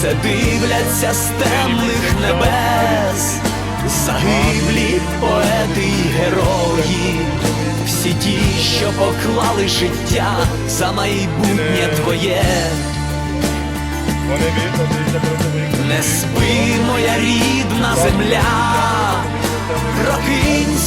Це дивляться з темних небес, загиблі поети й герої, всі ті, що поклали життя за майбутнє твоє. Не спи, моя рідна земля,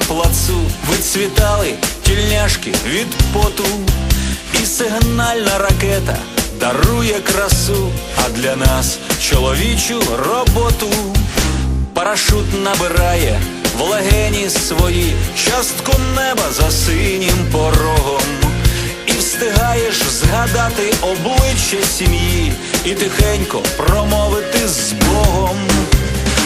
плацу, вицвітали тільняшки від поту, і сигнальна ракета дарує красу, а для нас чоловічу роботу. Парашут набирає в легені свої. Частку неба за синім порогом. І встигаєш згадати обличчя сім'ї. І тихенько промовити з Богом.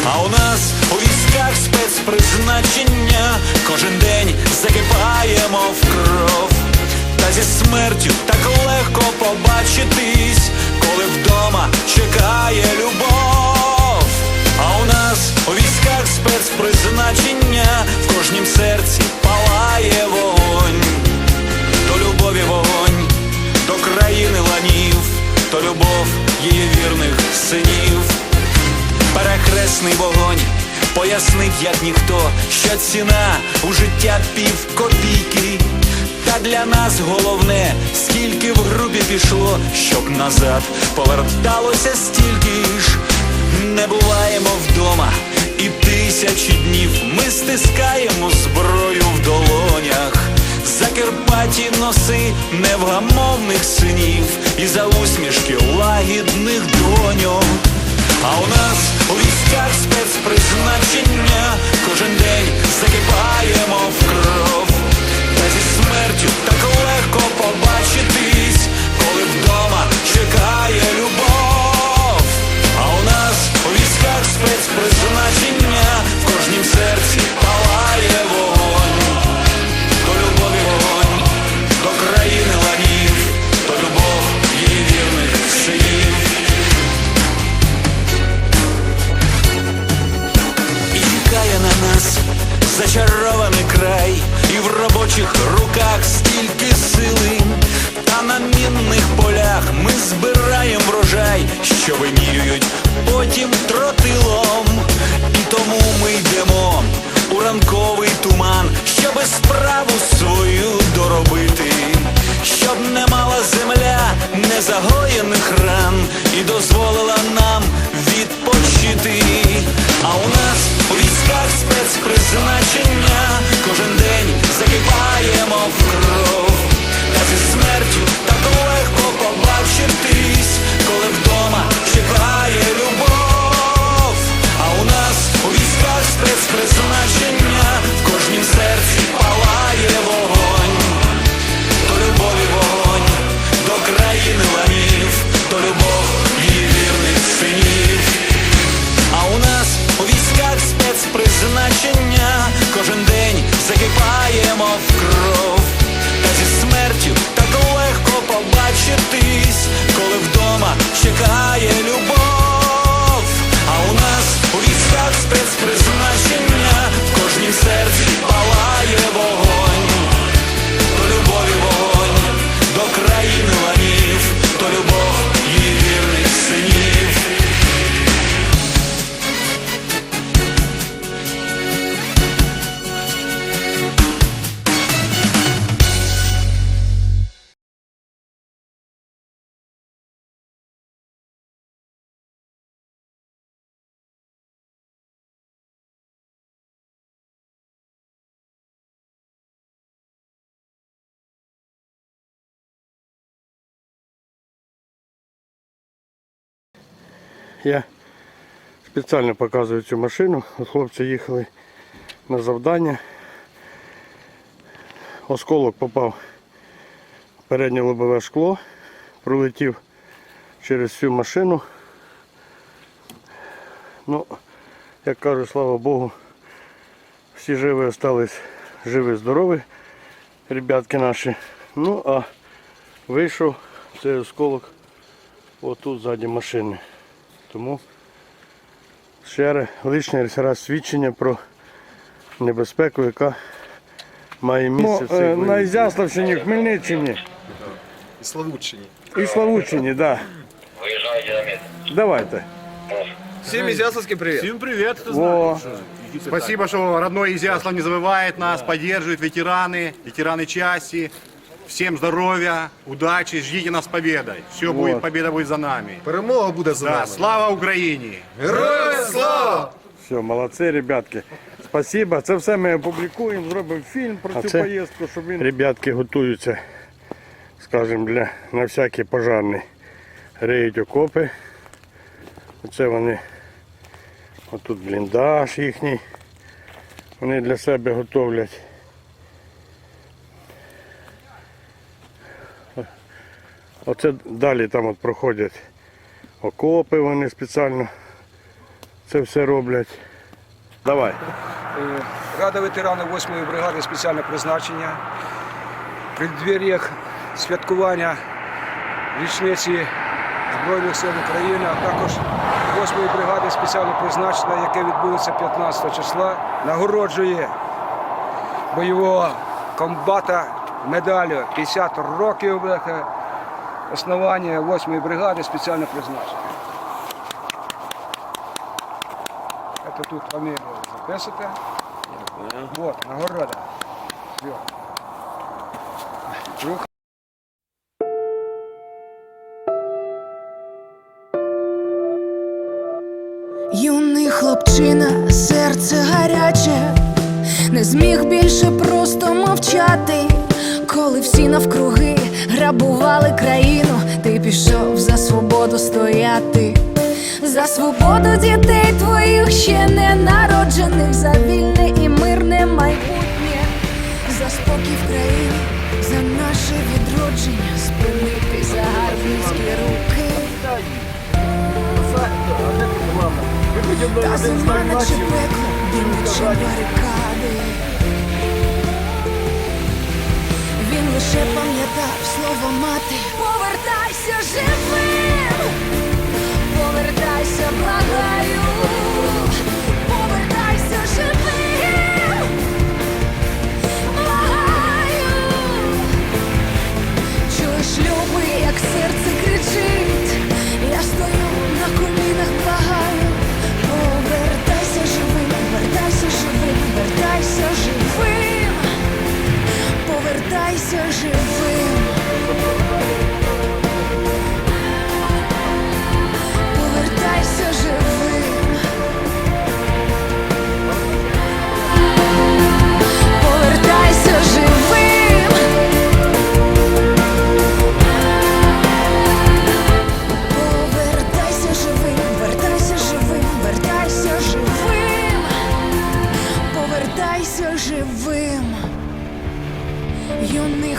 А у нас у військах спецпризначення кожен день закипаємо в кров. Та зі смертю Перехресний вогонь пояснить, як ніхто, що ціна у життя пів копійки. Та для нас головне, скільки в групі пішло, щоб назад поверталося стільки ж. Не буваємо вдома, і тисячі днів ми стискаємо зброю в долонях. Закарпаті носи невгамовних синів і за усмішки лагідних доньок. А у нас у військах спецпризначення кожен день закипаємо в кров. Та зі смертю так легко побачитись, коли вдома чекає спецпризначення кожен день закипаємо в кров. Та зі смертю так легко побачитись, коли Я спеціально показую цю машину. Хлопці їхали на завдання. Осколок попав в переднє лобове шкло, пролетів через всю машину. Ну, як кажуть, слава Богу, всі живі остались живі, здорові, ребятки наші. Ну а вийшов цей осколок отут ззаді машини. Тому ще раз лишній раз свідчення про небезпеку, яка має місце в цих Ну, е, воєнних на діях. Ізяславщині, Хмельниччині І Славутчині. і Славутчині, да. Давайте. Всім Ізяславський привіт. Всем привет, кто О, Спасибо, что родной Изяслав не забывает нас, поддерживает ветераны, ветераны части. Всем здоровья, удачи, ждите нас победой. Все будет, победа будет за нами. Перемога буде за Да, нами. слава Украине! Героям слава! все, молодці, ребятки. Спасибо. Це все ми опублікуємо, зробимо фільм про А цю це- поїздку, щоб він. Ребятки готуються, скажімо, для на всякий пожарний. Риють окопи. Оце вони. Отут бліндаж їхній. Вони для себе готовлять. Оце далі там от проходять окопи, вони спеціально це все роблять. Давай. Е, Рада ветеранів 8-ї бригади спеціальне призначення. В преддверіях святкування річниці Збройних сил України, а також 8-ї бригади спеціальне призначення, яке відбудеться 15 числа, нагороджує бойового комбата медаллю 50 років основання 8-ї бригади спеціальне призначення. Это тут фамилию записуйте. Вот, нагорода. Все. Юний хлопчина, серце гаряче, не зміг більше просто мовчати. Коли всі навкруги грабували країну, ти пішов за свободу стояти, за свободу дітей твоїх ще не народжених, за вільне і мирне майбутнє, за спокій в країні, за наше відродження, спинити загарбницькі руки. Та зима наче пекло, димучі барикади. Лише пам'ятав слово мати. Повертайся живим, повертайся, благаю, повертайся живим, благаю. Чуєш, любий, як серце кричить,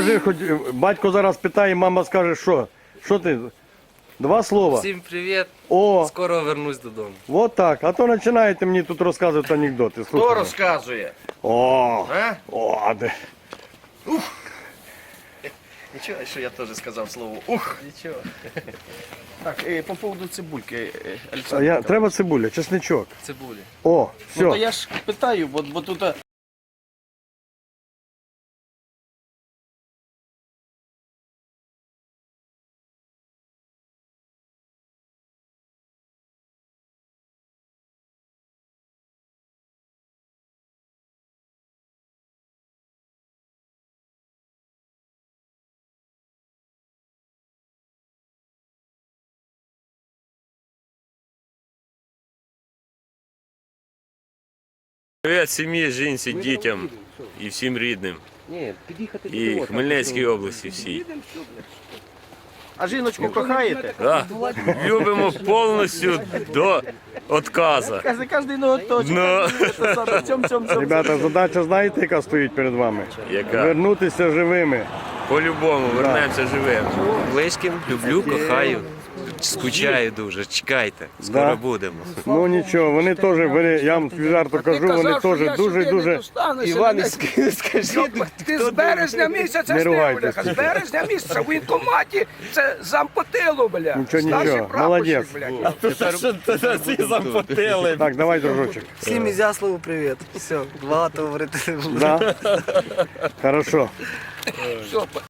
Давай кажи, хоч е, батько зараз питає, мама скаже, що? Що ти? Два слова. Всім привіт, О, скоро вернусь додому. вот так. А то починаєте мені тут розказувати анекдоти. Хто Слухай. розказує? О, А? о, а де. Нічого, що я теж сказав слово ух. Нічого. Так, е, по поводу цибульки, е, А Олександр. я, треба цибуля, чесничок. Цибулі. О, Ну то я ж питаю, бо, бо тут. е, Привіт сім'ї, жінці, дітям і всім рідним. І Хмельницькій області всій. А жіночку кохаєте? Да. Любимо повністю до отказа. Каже, кожен ну Ну. Ребята, задача знаєте, яка стоїть перед вами? яка Вернутися живими. по-любому вернемося живим. Близьким люблю, кохаю. Скучаю дуже, чекайте, скоро Да. будемо. Ну нічого, вони теж, вони, я вам відверто кажу, вони теж дуже-дуже. Іван, скажіть, ти з березня місяця Не з ним, ругайтесь. бляха, з березня місяця в воєнкоматі, це зампотило, бля. Нічого, Старший нічого, прапорщик, молодець. бля. Так, давай, дружочок. Всім Ізяславу привіт. Все, багато говорити не буду. Да? Хорошо. Все,